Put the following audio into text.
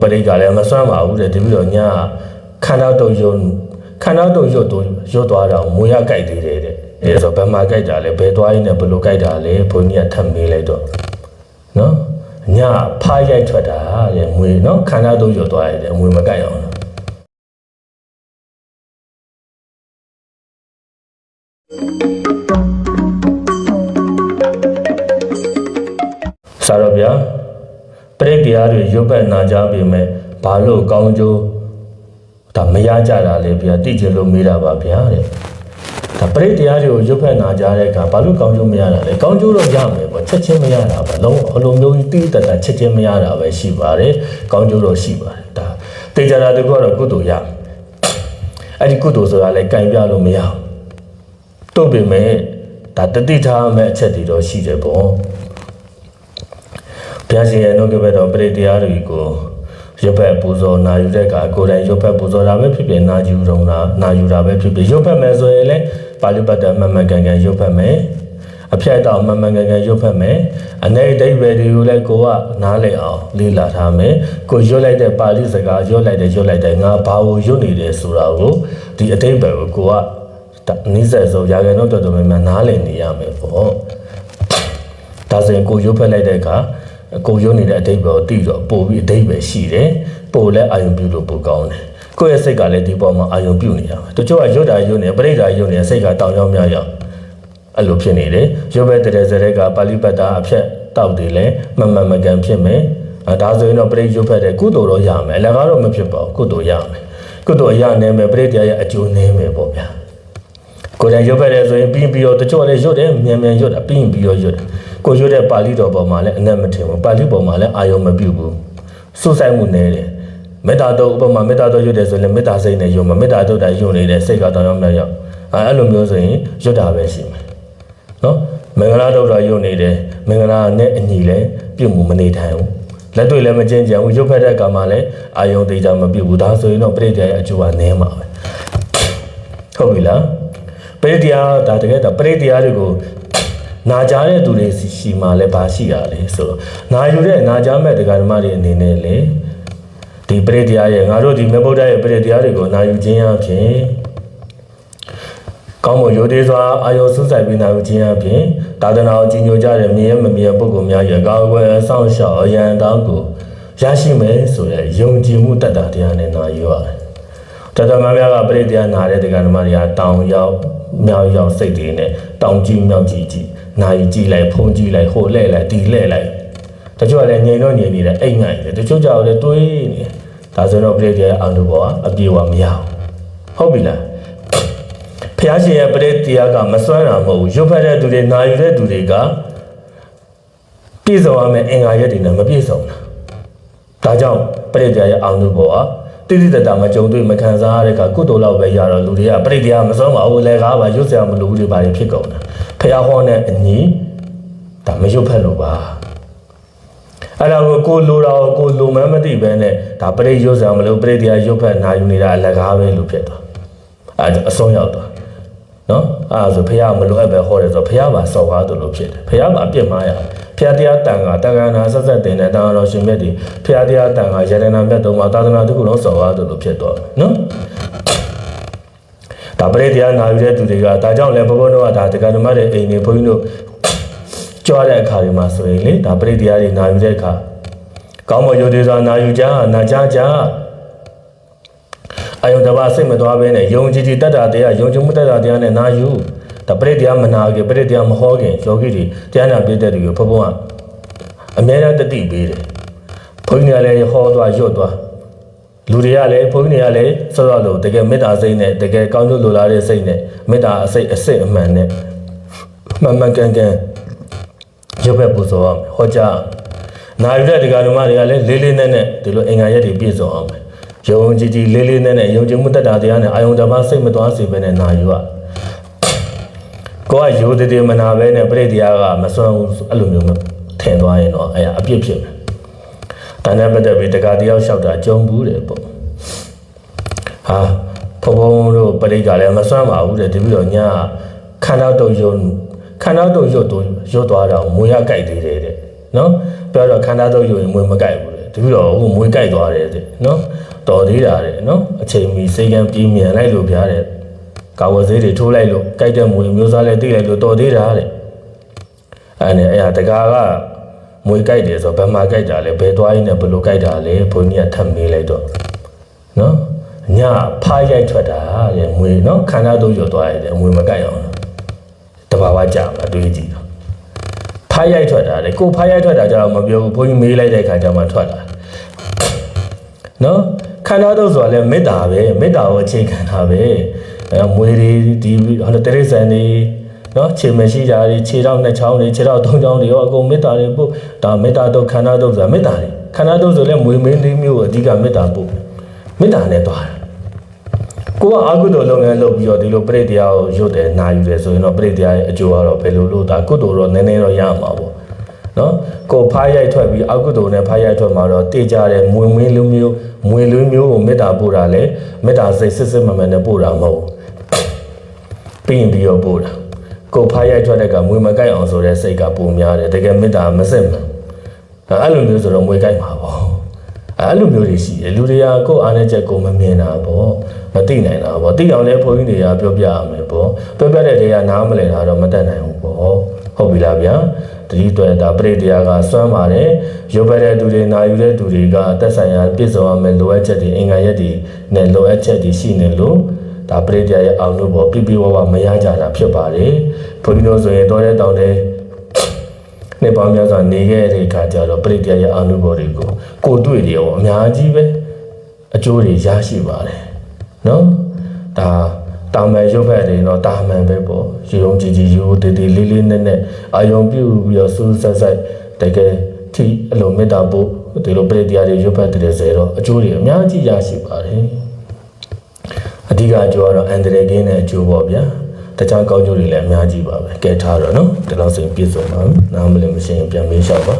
ပရိကလည်းမစွမ်းပါဘူးတဲ့တပြီးတော့ညာခန္ဓာတုတ်ယုံခန္ဓာတုတ်ယုတ်တော့ရွတ်သွားတော့မွေရကြိုက်သေးတယ်တဲ့အဲဆိုဘယ်မှာကြိုက်တာလဲဘယ်သွားရင်းနဲ့ဘယ်လိုကြိုက်တာလဲဘုန်းကြီးကထပ်မေးလိုက်တော့နော်ညာဖားရိုက်ထွက်တာတဲ့မွေနော်ခန္ဓာတုတ်ယုတ်သွားရတယ်မွေမကြိုက်အောင်နော်ဆရာတော်ဗျာ ပရိတရားတွေရုပ်ပတ်နာကြပေမဲ့ဘာလို့ကောင်းကျိုးဒါမရကြတာလဲဗျာသိချင်လို့မေးတာပါဗျာတဲ့ဒါပရိတရားတွေကိုရုပ်ပတ်နာကြတဲ့အခါဘာလို့ကောင်းကျိုးမရတာလဲကောင်းကျိုးတော့ရမယ်ပေါ့ချက်ချင်းမရတာပါလုံးအလိုမျိုးကြီးတိတတ်တာချက်ချင်းမရတာပဲရှိပါတယ်ကောင်းကျိုးတော့ရှိပါတယ်ဒါတေချာတာတကူကတော့ကုသိုလ်ရမယ်အဲ့ဒီကုသိုလ်ဆိုတာလဲကင်ပြလို့မရဘူးတို့ပေမဲ့ဒါတတိထားမဲ့အချက်တွေတော့ရှိတယ်ပေါ့ ဘုရားရှင်ရဲ့နှုတ်ကပတ်တော်ပရိတရားတွေကိုရုပ်ဘက်ပူဇော်နာယူတဲ့အခါကိုယ်တိုင်ရုပ်ဘက်ပူဇော်တာပဲဖြစ်ဖြစ်နာယူတော့တာနာယူတာပဲဖြစ်ဖြစ်ရုပ်ဘက်မယ်ဆိုရင်လည်းပါဠိပတ်တော်မှန်မှန်ကန်ကန်ရုပ်ဘက်မယ်အဖြတ်တော်မှန်မှန်ကန်ကန်ရုပ်ဘက်မယ်အနေအတိတ်ပဲတွေကိုလည်းကိုကနားလည်အောင်လေ့လာထားမယ်ကိုရွတ်လိုက်တဲ့ပါဠိစကားရွတ်လိုက်တဲ့ရွတ်လိုက်တဲ့ငါဘာကိုရွတ်နေတယ်ဆိုတာကိုဒီအတိတ်ပဲကိုကိုကနိစ္စဆုံးရာဂန်တော့တော်တော်များများနားလည်နေရမယ်ပေါ့ဒါဆိုရင်ကိုရုပ်ဖက်လိုက်တဲ့အခါ ကိုရုပ်နေတဲ့အတိတ်ပဲကိုတိတော့ပို့ပြီးအတိတ်ပဲရှိတယ်ပို့လဲအာယုံပြုလို့ပိုကောင်းတယ်ကိုယ့်ရဲ့စိတ်ကလည်းဒီပေါ်မှာအာယုံပြုနေရမှာတချို့ကရုပ်တာရုပ်နေပရိဒါရုပ်နေစိတ်ကတောင်ရောက်မြောက်ရောက်အဲ့လိုဖြစ်နေတယ်ရုပ်ပဲတည်းစတဲ့ကပါဠိပတ်တာအဖြတ်တောက်တယ်လဲမမမကန်ဖြစ်မယ်အဲဒါဆိုရင်တော့ပရိရုပ်ဖက်တဲ့ကုသိုလ်တော့ရမယ်အလကားတော့မဖြစ်ပါဘူးကုသိုလ်ရမယ်ကုသိုလ်ရနေမယ်ပရိတရားရဲ့အကျိုးနည်းမယ်ပေါ့ဗျာကိုယ်တိုင်ရွတ်ဖက်တယ်ဆိုရင်ပြီးပြီးတော့တချို့လည်းရွတ်တယ်မြန်မြန်ရွတ်တာပြီးရင်ပြီးတော့ရွတ်တယ် ကိုရွတ်တဲ့ပါဠိတော်ပေါ်မှာလည်းအနက်မထင်ဘူးပါဠိပေါ်မှာလည်းအာယုံမပြုတ်ဘူးစွဆိုင်မှုနည်းတယ်မေတ္တာတော်ဥပမာမေတ္တာတော်ရွတ်တယ်ဆိုရင်မေတ္တာစိတ်နဲ့ယုံမှာမေတ္တာတော်တိုင်းယုံနေတယ်စိတ်ကတော့ရောက်မြောက်ရောက်အဲအဲ့လိုမျိုးဆိုရင်ရွတ်တာပဲရှိမယ်နော်မင်္ဂလာတော်တော်ယုံနေတယ်မင်္ဂလာနဲ့အညီလဲပြုတ်မှုမနေထိုင်ဘူးလက်တွေ့လည်းမကျင့်ကြံဘူးရွတ်ဖက်တဲ့အခါမှာလည်းအာယုံသေးချာမပြုတ်ဘူးဒါဆိုရင်တော့ပြိတ္တရဲ့အကျိုးကနည်းမှာပဲဟုတ်ပြီလားပရိတရားဒါတကယ်တော့ပရိတရားတွေကို နာကြားတဲ့သူတွေရှိမှလည်းဘာရှိရလဲဆိုတော့နာယူတဲ့နာကြားမဲ့တရားဓမ္မတွေအနေနဲ့လေဒီပရိတရားရဲ့ငါတို့ဒီမေဗုဒ္ဓရဲ့ပရိတရားတွေကိုနာယူခြင်းအပြင်ကောင်းမွန်ရိုသေစွာအာယုဆုဆိုင်ပြီးနာယူခြင်းအပြင်သာသနာကိုကြီးညိုကြတဲ့မြင်ရမမြင်ပုဂ္ဂိုလ်များရဲ့ကာကွယ်ဆောင်းရှောက်အရန်တောင်းကိုရရှိမယ်ဆိုတဲ့ယုံကြည်မှုတတ်တာတရားနဲ့နာယူရတယ်တတမများကပြိတ္တရားနာတဲ့တရားဓမ္မတွေကတောင်ရောက်မြောက်ရောက်စိတ်တွေနဲ့တောင်ကြည့်မြောက်ကြည့်ကြည့် နာယီကြည့်လိုက်ဖုံးကြည့်လိုက်ဟိုလှဲ့လိုက်ဒီလှဲ့လိုက်တချို့ကလည်းငြိမ်တော့ငြိမ်နေတယ်အိတ်ငိုင်တယ်တချို့ကြောက်လည်းတွေးနေတယ်ဒါဆိုတော့ပြိတ္တရားအောင်လို့ပေါ့အပြေဝမရဘူးဟုတ်ပြီလားဖျားရှင်ရဲ့ပြိတ္တရားကမစွမ်းတာမဟုတ်ဘူးရုပ်ဖက်တဲ့သူတွေနာယူတဲ့သူတွေကပြည့်စုံရမယ့်အင်္ဂါရက်တွေနဲ့မပြည့်စုံတာဒါကြောင့်ပရိတရားရဲ့အောင်လို့ပေါ့ဟာ တိတိတတ်တာမကြုံတွေ့မခံစားရတဲ့ကကုသိုလ်လောက်ပဲရတော့လူတွေကပရိတရားမဆုံးပါဘူးလေကားပါရွတ်စရာမလိုဘူးတွေပါဖြစ်ကုန်တာဖះဟောတဲ့အညီဒါမရွတ်ဖက်လို့ပါအဲ့ဒါကိုကိုလိုတော့ကိုလိုမှန်းမသိပဲနဲ့ဒါပရိရွတ်စရာမလိုပရိတရားရွတ်ဖက်နာယူနေတာအလကားပဲလို့ဖြစ်သွားအဲ့ဒါအဆုံးရောက်သွားနော်အဲ့ဒါဆိုဖះမလိုအပ်ပဲဟောတယ်ဆိုဖះပါစော်ကားတယ်လို့ဖြစ်တယ်ဖះပါအပြစ်မှားရ ဖះတရားတန်ခါတက္ကနာဆက်ဆက်တင်တဲ့တာတော်ရှင်မြတ်ဒီဖះတရားတန်ခါရတနာမြတ်တော်မှာသာသနာတစ်ခုလုံးစော်ကားတယ်လို့ဖြစ်သွားတယ်နော်ဒါပရိတရားနာယူတဲ့သူတွေကဒါကြောင့်လည်းဘဘတို့ကဒါတက္ကနာမတဲ့အိမ်တွေဘုန်းကြီးတို့ကြွားတဲ့အခါတွေမှာဆိုရင်လေဒါပရိတရားတွေနာယူတဲ့အခါကောင်းမွန်ရိုသေစွာနာယူကြနာကြကြအယုံတဘာစိတ်မသွားဘဲနဲ့ယုံကြည်ကြည်တတ်တာတရားယုံကြည်မှုတတ်တာတရားနဲ့နာယူ ဒါပရိတရားမနာခင်ပရိတရားမဟောခင်ယောဂီတွေတရားနာပြည့်တဲ့တွေကိုဘုဘုံကအမြဲတမ်းတတိပေးတယ်ဘုန်းကြီးတွေကလည်းဟောသွားရွတ်သွားလူတွေကလည်းဘုန်းကြီးတွေကလည်းဆော့ဆော့လို့တကယ်မေတ္တာစိတ်နဲ့တကယ်ကောင်းကျိုးလိုလားတဲ့စိတ်နဲ့မေတ္တာအစိတ်အစစ်အမှန်နဲ့မှန်မှန်ကန်ကန်ရုပ်ပဲပူဇော်အောင်ဟောကြားနာယူတဲ့တရားဓမ္မတွေကလည်းလေးလေးနက်နက်ဒီလိုအင်္ဂါရက်တွေပြည့်စုံအောင်မယ်ယုံကြည်ကြည်လေးလေးနက်နက်ယုံကြည်မှုတတ်တာတရားနဲ့အာယုံတပါစိတ်မသွားစေဘဲနဲ့နာယူရ ကိုကယူတည်တည်မနာပဲနဲ့ပြိတ္တရားကမစွမ်းဘူးအဲ့လိုမျိုးထင်သွားရင်တော့အဲ့ဒါအပြစ်ဖြစ်မယ်။ဒါနဲ့ပတ်သက်ပြီးတက္ကတရားလျှောက်တာကြုံဘူးတယ်ပေါ့။ဟာဘုံဘုံတို့ပြိတ္တာလည်းမစွမ်းပါဘူးတဲ့တပြီးတော့ညာခန္ဓာတုတ်ယုံခန္ဓာတုတ်ယုတ်တော့ယုတ်သွားတော့မွေရကြိုက်သေးတယ်တဲ့နော်ပြောတော့ခန္ဓာတုတ်ယုံရင်မွေမကြိုက်ဘူးတဲ့တပည့်တော်ဟိုမွေးကြိုက်သွားတယ်တဲ့နော်တော်သေးတာတဲ့နော်အချိန်မီစိတ်ကံပြေးမြန်လိုက်လို့ဗျာတဲ့ ကာဝဆေးတွေထိုးလိုက်လို့ကြိုက်တဲ့မွေမျိုးစားလည်းသိလိုက်လို့တော်သေးတာတဲ့အဲ့နဲ့အဲ့ဟာတကားကမွေးကြိုက်တယ်ဆိုတော့ဘယ်မှာကြိုက်တာလဲဘယ်သွားရင်းနဲ့ဘယ်လိုကြိုက်တာလဲဘုန်းကြီးကထပ်မေးလိုက်တော့နော်ညဖားရိုက်ထွက်တာတဲ့မွေနော်ခန္ဓာတို့ရောသွားရတယ်အမွေမကြိုက်အောင်တဘာဝကြမှာတွေးကြည့်တော့ဖားရိုက်ထွက်တာလေကိုဖားရိုက်ထွက်တာကြတော့မပြောဘူးဘုန်းကြီးမေးလိုက်တဲ့ခါကျမှထွက်တာနော်ခန္ဓာတော့ဆိုတာလဲမေတ္တာပဲမေတ္တာကိုအခြေခံတာပဲ အဲမွေတွေဒီဟိုတရိစ္ဆာန်တွေနော်ခြေမရှိကြတွေခြေတော့နှစ်ချောင်းတွေခြေတော့သုံးချောင်းတွေရောအကုန်မေတ္တာတွေပို့ဒါမေတ္တာတော့ခန္ဓာတော့ဆိုတာမေတ္တာတွေခန္ဓာတော့ဆိုလဲမွေမင်းလေးမျိုးအဓိကမေတ္တာပို့မေတ္တာနဲ့သွားတာကိုကအကုသိုလ်လုပ်ငန်းလုပ်ပြီးတော့ဒီလိုပြိတ္တရားကိုရွတ်တယ်နာယူတယ်ဆိုရင်တော့ပြိတ္တရားရဲ့အကျိုးကတော့ဘယ်လိုလို့ဒါကုသိုလ်တော့နည်းနည်းတော့ရမှာပေါ့နော်ကိုဖားရိုက်ထွက်ပြီးအကုသိုလ်နဲ့ဖားရိုက်ထွက်မှာတော့တေကြတယ်မွေမင်းလူမျိုးမွေလူမျိုးကိုမေတ္တာပို့တာလေမေတ္တာစိတ်စစ်စစ်မှန်မှန်နဲ့ပို့တာမဟုတ် ပြီးရင်ပြီးတော့ပို့တာကိုဖားရိုက်ထွက်တဲ့ကမွေမကြိုက်အောင်ဆိုတဲ့စိတ်ကပုံများတယ်တကယ်မေတ္တာမစစ်မှန်အဲ့လိုမျိုးဆိုတော့မွေကြိုက်မှာပေါ့အဲ့လိုမျိုးတွေရှိတယ်လူတွေကကိုယ်အားနဲ့ချက်ကိုမမြင်တာပေါ့မသိနိုင်တာပေါ့သိအောင်လဲဘုန်းကြီးတွေကပြောပြရမယ်ပေါ့ပြောပြတဲ့တွေကနားမလည်တာတော့မတတ်နိုင်ဘူးပေါ့ဟုတ်ပြီလားဗျာတတိတွေ့တာပရိတရားကစွမ်းပါတယ်ရုပ်ပဲတဲ့သူတွေနာယူတဲ့သူတွေကတက်ဆိုင်ရာပြည့်စုံရမယ်လိုအပ်ချက်တွေအင်္ဂါရက်တွေနဲ့လိုအပ်ချက်တွေရှိနေလို့ ဒါပရိတရားရဲ့အောင်လို့ပေါ့ပြပြဝဝမရကြတာဖြစ်ပါတယ်ဘုန်းကြီးတို့ဆိုရင်တော်တဲ့တောင်းတဲ့နှစ်ပေါင်းများစွာနေခဲ့တဲ့အခါကျတော့ပရိတရားရဲ့အာနုဘော်တွေကိုကိုယ်တွေ့တယ်ရောအများကြီးပဲအကျိုးတွေရရှိပါတယ်နော်ဒါတာမန်ရုပ်ဖက်တွေတော့တာမန်ပဲပေါ့ရေုံကြည်ကြည်ရိုးတေးတေးလေးလေးနက်နက်အာယုံပြုပြီးတော့စူးဆက်ဆက်တကယ်ထိအလိုမေတ္တာပို့ဒီလိုပရိတရားတွေရုပ်ဖက်တွေစေတော့အကျိုးတွေအများကြီးရရှိပါတယ် အဓိကအကျိုးကတော့အန္တရာယ်ကင်းတဲ့အကျိုးပေါ့ဗျာတခြားကောင်းကျိုးတွေလည်းအများကြီးပါပဲကဲထားတော့နော်ဒီလောက်ဆိုရင်ပြည့်စုံပါပြီနားမလည်မရှင်းရင်ပြန်မေးလျှောက်ပါ